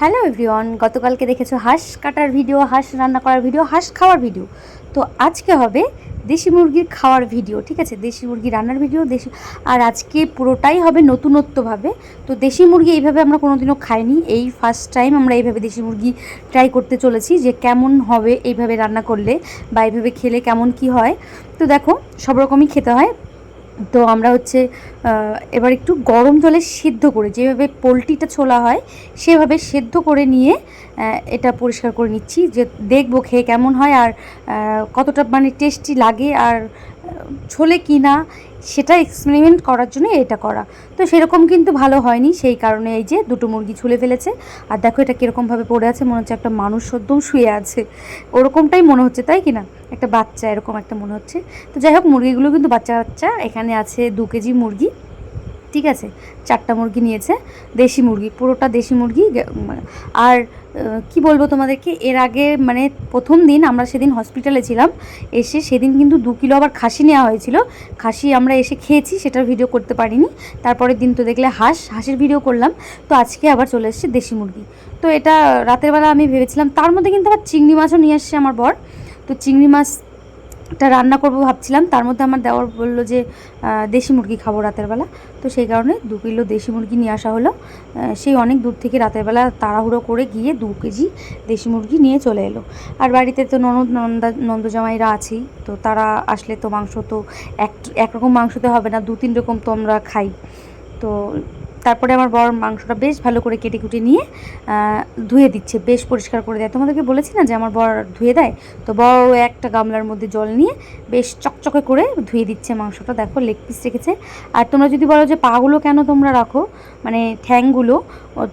Hello everyone, গতকালকে দেখেছ হাঁস কাটার ভিডিও, হাঁস রান্না করার ভিডিও, হাঁস খাওয়ার ভিডিও। তো আজকে হবে দেশি মুরগির খাওয়ার ভিডিও, ঠিক আছে? দেশি মুরগি রান্নার ভিডিও, দেশি আর আজকে পুরোটাই হবে নতুনত্বভাবে। তো দেশি মুরগি এইভাবে আমরা কোনোদিনও খাইনি। এই ফার্স্ট টাইম আমরা এইভাবে দেশি মুরগি ট্রাই করতে চলেছি যে কেমন হবে এইভাবে রান্না করলে বা এইভাবে খেলে কেমন কি হয়। তো দেখো, সব রকমই খেতে হয়। তো আমরা হচ্ছে এবার একটু গরম জলে সিদ্ধ করে, যেভাবে পোলট্রিটা ছোলা হয়, সেভাবে সেদ্ধ করে নিয়ে এটা পরিষ্কার করে নিচ্ছি, যে দেখব খেয়ে কেমন হয় আর কতটা মানে টেস্টি লাগে আর ছোলে কি না সেটা এক্সপেরিমেন্ট করার জন্য এটা করা। তো সেরকম কিন্তু ভালো হয়নি, সেই কারণে এই যে দুটো মুরগি ছুলে ফেলেছে। আর দেখো এটা কীরকমভাবে পড়ে আছে, মনে হচ্ছে একটা মানুষ সদ্যও শুয়ে আছে। ওরকমটাই মনে হচ্ছে, তাই কি না? একটা বাচ্চা এরকম একটা মনে হচ্ছে। তো যাই হোক, মুরগিগুলো কিন্তু বাচ্চা বাচ্চা এখানে আছে দু কেজি মুরগি। ঠিক আছে? চারটা মুরগি নিয়েছে দেশি মুরগি পুরোটা দেশি মুরগি আর আহ, কি বলব তোমাদেরকে এর আগে মানে প্রথম দিন আমরা সেদিন হসপিটালে ছিলাম এসে সেদিন কিন্তু দু কিলো আবার খাসি নেওয়া হয়েছিল। খাসি আমরা এসে খেয়েছি সেটার ভিডিও করতে পারিনি। তারপরের দিন তো দেখলে হাঁস হাঁসের ভিডিও করলাম। তো আজকে আবার চলে এসেছে দেশি মুরগি। তো এটা রাতের বেলা আমি ভেবেছিলাম তার মধ্যে কিন্তু আবার চিংড়ি মাছও নিয়ে এসছে আমার বর। তো চিংড়ি মাছটা রান্না করব ভাবছিলাম। তার মধ্যে আমার দেওয়ার বলল যে দেশি মুরগি খাব রাতের বেলা। তো সেই কারণে দু কিলো দেশি মুরগি নিয়ে আসা হলো। সেই অনেক দূর থেকে রাতের বেলা তাড়াহুড়ো করে গিয়ে দু কেজি দেশি মুরগি নিয়ে চলে এলো। আর বাড়িতে তো ননদ, নন্দা, নন্দজামাইরা আছেই। তো তারা আসলে তো মাংস তো এক, একরকম মাংসতে হবে না দু তিন রকম তো আমরা খাই। তো তারপরে আমার বর মাংসটা বেশ ভালো করে কেটে কুটে নিয়ে ধুয়ে দিচ্ছে, বেশ পরিষ্কার করে দেয়। তোমাদেরকে বলেছি না যে আমার বর ধুয়ে দেয়? তো বড় একটা গামলার মধ্যে জল নিয়ে বেশ চকচকে করে ধুয়ে দিচ্ছে মাংসটা। দেখো লেগ পিস রেখেছে। আর তোমরা যদি বলো যে পাগুলো কেন তোমরা রাখো মানে ঠ্যাংগুলো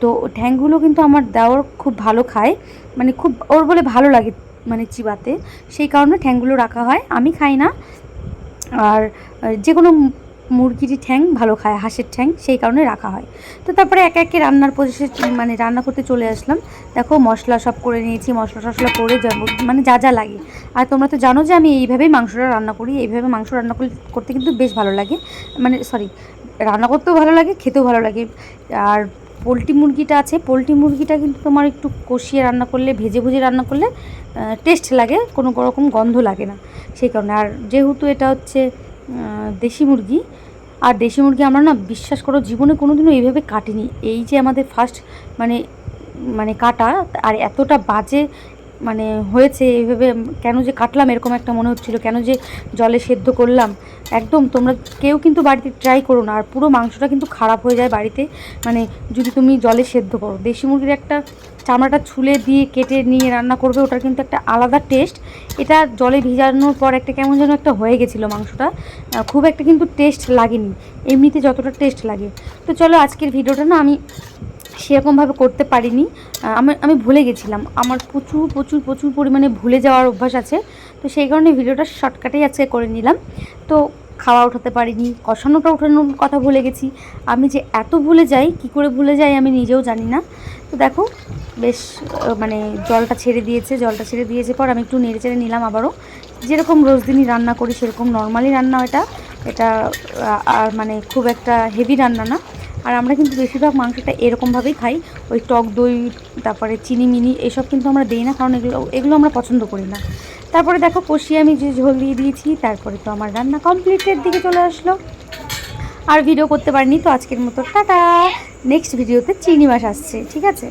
তো ঠ্যাংগুলো কিন্তু আমার দেওয়ার খুব ভালো খায়। মানে খুব ওর বলে ভালো লাগে মানে চিবাতে। সেই কারণে ঠ্যাংগুলো রাখা হয়। আমি খাই না। আর যে কোনো মুরগিরই ঠ্যাং, ভালো খায়, হাঁসের ঠ্যাং, সেই কারণে রাখা হয়। তো তারপরে একে একে রান্নার প্রসেসে মানে রান্না করতে চলে আসলাম। দেখো মশলা সব করে নিয়েছি, মশলা টশলা করে মানে যা যা লাগে। আর তোমরা তো জানো যে আমি এইভাবেই মাংসটা রান্না করি, এইভাবে মাংস রান্না করতে কিন্তু বেশ ভালো লাগে। মানে সরি রান্না করতেও ভালো লাগে, খেতেও ভালো লাগে। আর পোলট্রি মুরগিটা আছে, পোলট্রি মুরগিটা কিন্তু তোমার একটু কষিয়ে রান্না করলে, ভেজে ভুজে রান্না করলে টেস্ট লাগে, কোনো রকম গন্ধ লাগে না। সেই কারণে। আর যেহেতু এটা হচ্ছে দেশি মুরগি। আর দেশি মুরগি আমরা না বিশ্বাস করো জীবনে কোনো দিনও এইভাবে কাটিনি। এই যে আমাদের ফার্স্ট মানে মানে কাটা, আর এতটা বাজে মানে হয়েছে, এইভাবে কেন যে কাটলাম, এরকম একটা মনে হচ্ছিল, কেন যে জলে সেদ্ধ করলাম। একদম তোমরা কেউ কিন্তু বাড়িতে ট্রাই করো না, আর পুরো মাংসটা কিন্তু খারাপ হয়ে যায় বাড়িতে। মানে যদি তুমি জলে সেদ্ধ করো, দেশি মুরগির একটা চামড়াটা ছুলে দিয়ে কেটে নিয়ে রান্না করবে, ওটার কিন্তু একটা আলাদা টেস্ট এটা জলে ভিজানোর পর একটা কেমন যেন একটা হয়ে গেছিল মাংসটা। খুব একটা কিন্তু টেস্ট লাগেনি, এমনিতে যতটা টেস্ট লাগে। তো চলো আজকের ভিডিওটা না আমি সেরকমভাবে করতে পারিনি। আমি আমি ভুলে গেছিলাম। আমার প্রচুর প্রচুর প্রচুর পরিমাণে ভুলে যাওয়ার অভ্যাস আছে। তো সেই কারণে ভিডিওটা শর্টকাটেই আজকে করে নিলাম। তো খাওয়া উঠাতে পারিনি, কষানোটা উঠানোর কথা ভুলে গেছি। আমি যে এত ভুলে যাই, কি করে ভুলে যাই আমি নিজেও জানি না। তো দেখো, বেশ মানে জলটা ছেড়ে দিয়েছে, জলটা ছেড়ে দিয়েছে পর আমি একটু নেড়ে চেড়ে নিলাম আবারও। যেরকম রোজ দিনই রান্না করি, সেরকম নর্মালি রান্না এটা। এটা আর মানে খুব একটা হেভি রান্না না। আর আমরা কিন্তু বেশিরভাগ মাংসটা এরকমভাবেই খাই। ওই টক দই, তারপরে চিনি, মিনি এসব কিন্তু আমরা দিই না, কারণ এগুলো এগুলো আমরা পছন্দ করি না। তারপরে দেখো কষিয়ে আমি যে ঝোল দিয়ে দিয়েছি, তারপরে তো আমার রান্না কমপ্লিটের দিকে চলে আসলো। আর ভিডিও করতে পারিনি, তো আজকের মতো টাটা। নেক্সট ভিডিওতে চিনি মাছ আসছে, ঠিক আছে?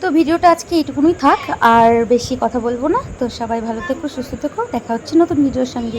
তো ভিডিওটা আজকে এইটুকুনই থাক, আর বেশি কথা বলব না। তো সবাই ভালো থেকো, সুস্থ থেকো, দেখা হচ্ছে নতুন ভিডিওর সঙ্গে।